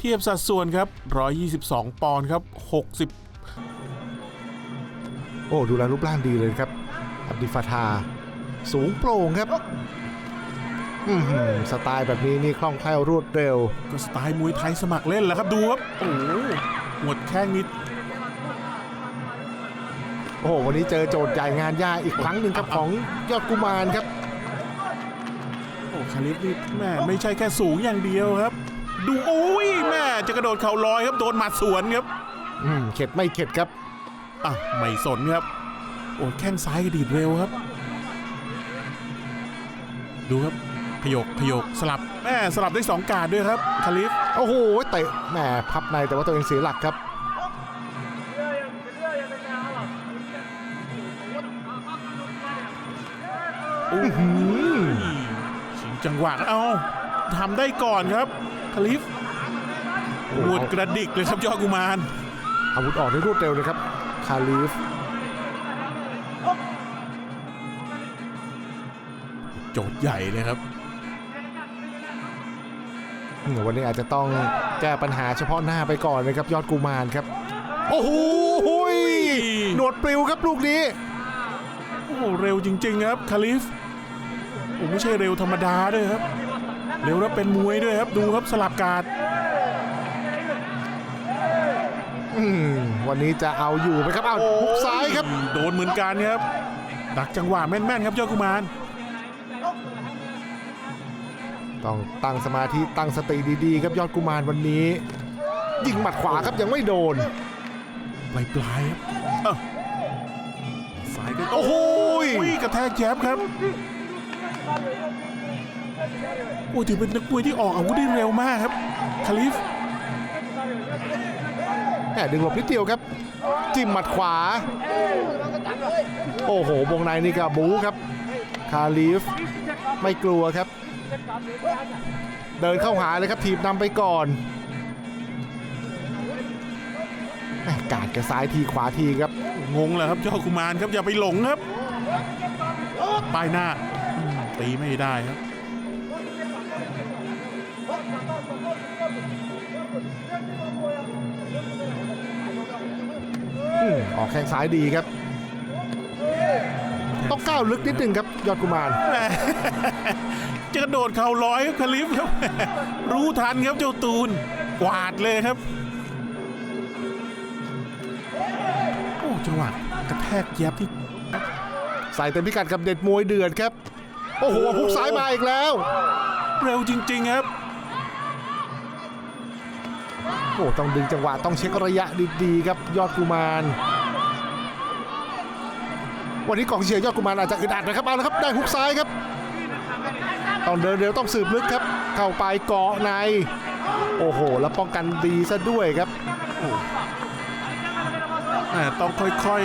เทียบสัดส่วนครับ 122 ปอนด์ครับ 60 โอ้ ดูแลรูปร่างดีเลยครับอับดิฟาทา สูงโปร่งครับอือหือสไตล์แบบนี้นี่คล่องแคล่วรวดเร็ว ก็สไตล์มวยไทยสมัครเล่นแหล้วครับดูครับโอ้โหหมดแข้งนิดโอ้โหวันนี้เจอโจทย์ใหญ่งานยากอีกครั้งหนึ่งครับของยอดกุมารครับ โอ้คาลิฟนี่แม่ไม่ใช่แค่สูงอย่างเดียวครับ ดูโอ้ยแม่จะกระโดดเข่าลอยครับโดนหมัดสวนครับอืมเข็ดไม่เข็ดครับอะไม่สนครับ โอ้แข้งซ้ายกระดีดเร็วครับ ดูครับขยกขยกสลับแม่สลับได้สองการดด้วยครับคาลิฟโอ้โหเตะแหมพับในแต่ว่าตัวเองเสียหลักครับอื้อหือชิงจังหวะเอาทำได้ก่อนครับ คาลิฟโอ้หโหวดกระดิกเลยครับยอดกุมารอาวุธออกได้รวดเร็วเลยครับ คาลีฟโจทย์ใหญ่เลยครับอืมวันนี้อาจจะต้องแก้ปัญหาเฉพาะหน้าไปก่อนนะครับ ยอดกุมารครับ โอ้โหยหนวดปลิวครับลูกนี้ โอ้โหเร็วจริง ๆ ครับ คาลิฟโอ้ไม่ใช่เร็วธรรมดาด้วยครับ เร็วแล้วเป็นมวยด้วยครับดูครับสลับการดอืมวันนี้จะเอาอยู่ไหมครับเอาหุกซ้ายครับ โดนเหมือนกันครับดักจังหวะแม่นๆครับยอดกุมารต้องตั้งสมาธิตั้งสติดีๆครับยอดกุมารวันนี้ ยิงหมัดขวาครับยังไม่โดนปลายปลายๆครับเอ้าซ้ายก็โอ้โหยอุ้ยกระแทกแจ๊บครับ โอ้ยถือเป็นนักมวยที่ออกอาวุธได้เร็วมากครับคาลิฟแหมดึงหลบนิดเดียวครับ จิ้มหมัดขวา โอ้โห วงในนี่ก็บู๊ครับ คาลีฟไม่กลัวครับ เดินเข้าหาเลยครับทีบนำไปก่อนแหม่กาดกับซ้ายทีขวาทีครับ งงเลยครับยอดกุมารครับอย่าไปหลงครับ ป้ายหน้าอืมตีไม่ได้ครับ อืมออกแข้งซ้ายดีครับ ต้องก้าวลึกนิดนึงครับ ยอดกุมารแหมจะกระโดดเข่าร้อยครับคาลิฟครับ รู้ทันครับเจ้าตูน กวาดเลยครับ โอ้จังหวะกระแทกแยบที่ใส่เต็มพิกัดกับเด็ดมวยเดือดครับ โอ้โหฮุกซ้ายมาอีกแล้ว เร็วจริง ๆ ครับ อ้ต้องดึงจังหวะต้องเช็คระยะดีๆครับยอดกุมารวันนี้กองเชียร์ยอดกุมารอาจจะอึดอัดนะครับเอาละครับได้ฮุกซ้ายครับต้องเดินเร็วต้องสืบลึกครับ เข้าไปเกาะใน โอ้โห แล้วป้องกันดีซะด้วยครับแหมต้องค่อย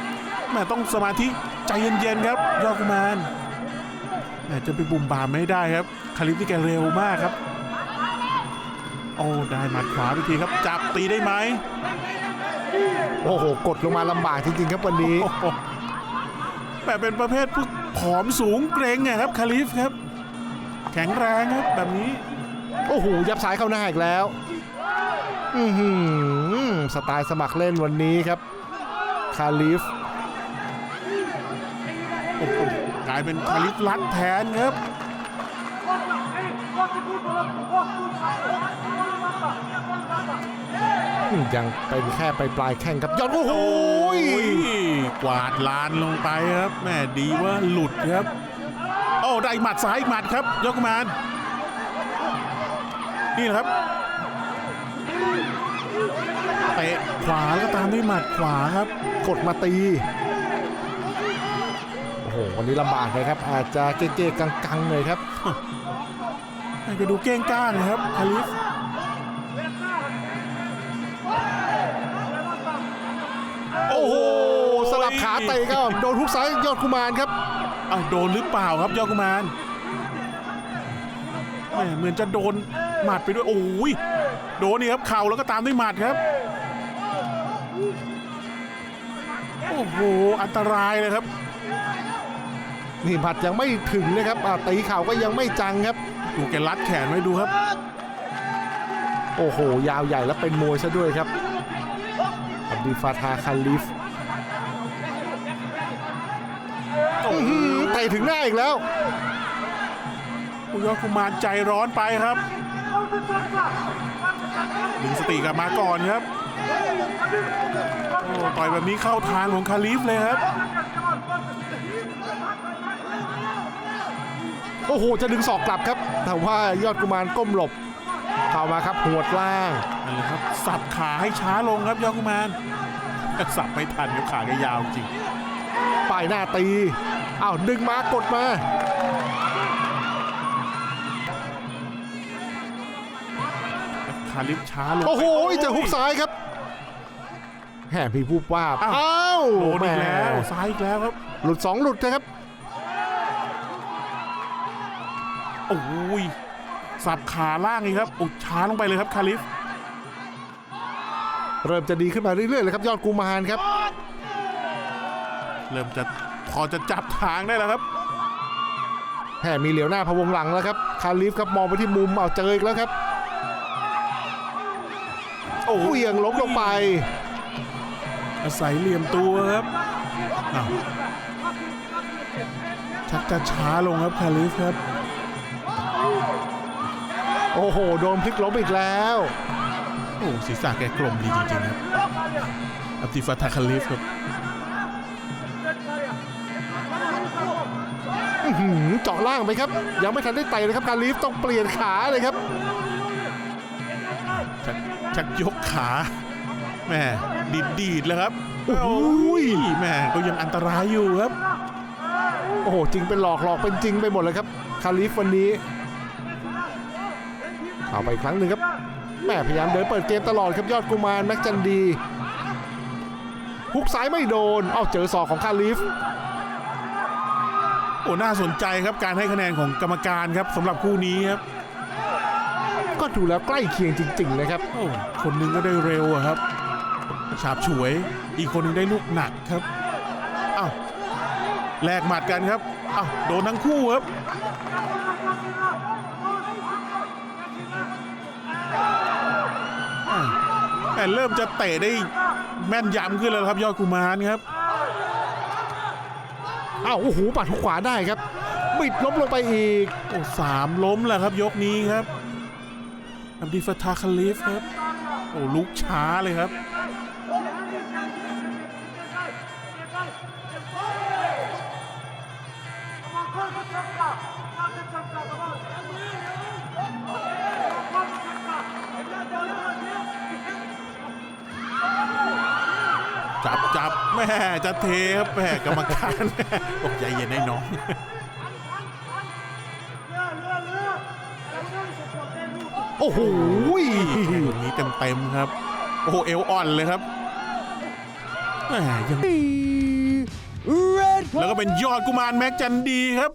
ๆแหมต้องสมาธิใจเย็นๆครับ ยอดกุมารแหมจะไปบุ่มบามไม่ได้ครับ คาลิฟนี่แกเร็วมากครับ โอ้ได้หมัดขวาไปทีครับ จับตีได้ไหมโอ้โห กดลงมาลำบากจริงๆครับวันนี้โอ้โหแหมเป็นประเภทพวกผอมสูงเกรงไงครับคาลิฟครับ แข็งแรงครับแบบนี้ โอ้โหยับซ้ายเข้าหน้าอีกแล้ว อือหือสไตล์สมัครเล่นวันนี้ครับ คาลิฟโอ้โหกลายเป็นคาลิฟลัดแทนครับอืม ยังเป็นแค่ไปปลายๆแข้งครับยอดโอ้โหโอ้ยกวาดลานลงไปครับแม่ดีว่าหลุดครับ โอ้ได้หมัดซ้ายอีกหมัดครับ ยกกุมารนี่แหละครับเตะขวาแล้วก็ตามด้วยหมัดขวาครับ กดมาตีโอ้โหวันนี้ลำบากเลยครับ อาจจะเก๊ๆกังๆเลยครับให้ไปดูเก้งก้างนะครับคาลิฟ ลับขาเตะก็โดนทุกซ้ายยอดกุมารครับอ้าวโดนหรือเปล่าครับยอดกุมารแม่เหมือนจะโดนหมัดไปด้วยโอ้ยโดนนี่ครับเข่าแล้วก็ตามด้วยหมัดครับโอ้โหอันตรายเลยครับนี่หมัดยังไม่ถึงนะครับอ่าตีเข่าก็ยังไม่จังครับดูแกรัดแขนไว้ดูครับ โอ้โห ยาวใหญ่และเป็นมวยซะด้วยครับอับดีฟาทาคาลิฟ อ้โหอื้อหือเตะถึงหน้าอีกแล้ว ยอดกุมารใจร้อนไปครับดึงสติกลับมาก่อนครับโอ้ต่อยแบบนี้เข้าทางของคาลิฟเลยครับ โอ้โห จะดึงศอกกลับครับ แต่ว่ายอดกุมารก้มหลบ เข้ามาครับหัวดล่างนั่นแหละครับ สับขาให้ช้าลงครับยอดกุมาร สับไม่ทันครับขาแกยาวจริง ป้ายหน้าตีอ้าวดึงมากดมาคาลิฟช้าลงโอ้โหไปเจอฮุกซ้ายครับแหมพี่พูดว่าบอ้าวอ้าวโดนอีกแล้วหมซ้ายอีกแล้วครับ หลุดสองหลุดนะครับโอ้ยสับขาล่างอีกครับอุดช้าลงไปเลยครับคาลิฟ เริ่มจะดีขึ้นมาเรื่อยๆเลยครับยอดกุมารครับ เริ่มจะพอจะจับทางได้แล้วครับแหมมีเหลียวหน้าพะวงหลังแล้วครับ คาลิฟครับมองไปที่มุมเอาเจออีกแล้วครับ โอ้เหวี่ยงล้มลงไป อาศัยเหลี่ยมตัวครับอ้าวชักจะช้าลงครับคาลิฟครับ โอ้โห โดนพลิกล้มอีกแล้ว โอ้ศีรษะแกกลมดีจริงๆครับ อับติฟาทาคาลิฟครับ เจาะล่างไปครับ ยังไม่ทันได้ไต่เลยครับคาลิฟต้องเปลี่ยนขาเลยครับชักชักยกขาแม่ดีดดีดๆแล้วครับโอ้โหแม่ก็ยังอันตรายอยู่ครับ โอ้โหจริงเป็นหลอกหลอกเป็นจริงไปหมดเลยครับ คาลิฟวันนี้เข้าไปอีกครั้งหนึ่งครับแม่พยายามเดินเปิดเกมตลอดครับยอดกุมารแม็กจันดีฮุกซ้ายไม่โดน เอาเจอศอกของคาลิฟ โอ้น่าสนใจครับการให้คะแนนของกรรมการครับสำหรับคู่นี้ครับก็ดูแล้วใกล้เคียงจริงๆนะครับ โอ้คนหนึงก็ได้เร็วอะครับฉาบฉวย อีกคนหนึงได้ลูกหนักครับอ้าวแลกหมัดกันครับอ้าวโดนทั้งคู่ครับอ้าวแต่เริ่มจะเตะได้แม่นยำขึ้นแล้วครับยอดกุมารครับ อ้าวโอ้โหปัดหุกขวาได้ครับบิดล้มลงไปอีกโอ้สามล้มแล้วครับยกนี้ครับอับดิฟาทาคาลิฟครับโอ้ลุกช้าเลยครับ จับจับแม่จะเทครับแม่กรรมการบอกใจเย็นให้น้องโอ้โหอย่างนี้เต็มๆครับ โอ้โหเอวอ่อนเลยครับแหมยังแล้วก็เป็นยอดกุมารแม็กจันดีครับ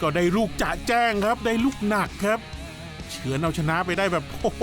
ก็ได้ลูกจะแจ้งครับ ได้ลูกหนักครับ เฉือนเอาชนะไปได้แบบโอ้โห